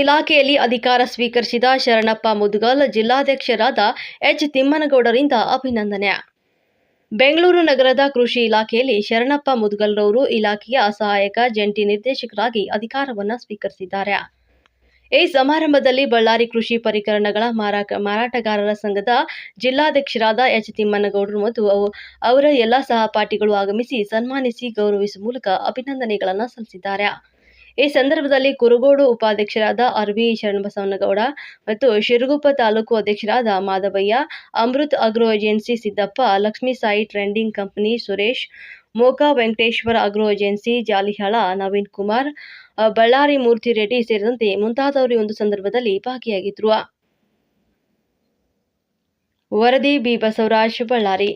ಇಲಾಖೆಯಲ್ಲಿ ಅಧಿಕಾರ ಸ್ವೀಕರಿಸಿದ ಶರಣಪ್ಪ ಮುದ್ಗಲ್ ಜಿಲ್ಲಾಧ್ಯಕ್ಷರಾದ ಎಚ್ ತಿಮ್ಮನಗೌಡರಿಂದ ಅಭಿನಂದನೆ. ಬೆಂಗಳೂರು ನಗರದ ಕೃಷಿ ಇಲಾಖೆಯಲ್ಲಿ ಶರಣಪ್ಪ ಮುದ್ಗಲ್ರವರು ಇಲಾಖೆಯ ಸಹಾಯಕ ಜಂಟಿ ನಿರ್ದೇಶಕರಾಗಿ ಅಧಿಕಾರವನ್ನು ಸ್ವೀಕರಿಸಿದ್ದಾರೆ. ಈ ಸಮಾರಂಭದಲ್ಲಿ ಬಳ್ಳಾರಿ ಕೃಷಿ ಪರಿಕರಣಗಳ ಮಾರಾಟ ಮಾರಾಟಗಾರರ ಸಂಘದ ಜಿಲ್ಲಾಧ್ಯಕ್ಷರಾದ ಎಚ್ ತಿಮ್ಮನಗೌಡರು ಮತ್ತು ಅವರ ಎಲ್ಲ ಸಹಪಾಠಿಗಳು ಆಗಮಿಸಿ ಸನ್ಮಾನಿಸಿ ಗೌರವಿಸುವ ಮೂಲಕ ಅಭಿನಂದನೆಗಳನ್ನು ಸಲ್ಲಿಸಿದ್ದಾರೆ. ಈ ಸಂದರ್ಭದಲ್ಲಿ ಕುರುಗೋಡು ಉಪಾಧ್ಯಕ್ಷರಾದ ಆರ್ ವಿ ಶರಣಬಸವನಗೌಡ ಮತ್ತು ಶಿರಗುಪ್ಪ ತಾಲೂಕು ಅಧ್ಯಕ್ಷರಾದ Madhavayya Amrit agro agency Siddappa, Lakshmi Sai trending company Suresh, Moka Venkateshwara agro agency Jalihal, Naveen Kumar Ballari Murthy Reddy ಸೇರಿದಂತೆ ಮುಂತಾದವರು ಒಂದು ಸಂದರ್ಭದಲ್ಲಿ ಭಾಗಿಯಾಗಿದ್ರು. ವರದಿ ಬಿ ಬಸವರಾಜ್ ಬಳ್ಳಾರಿ.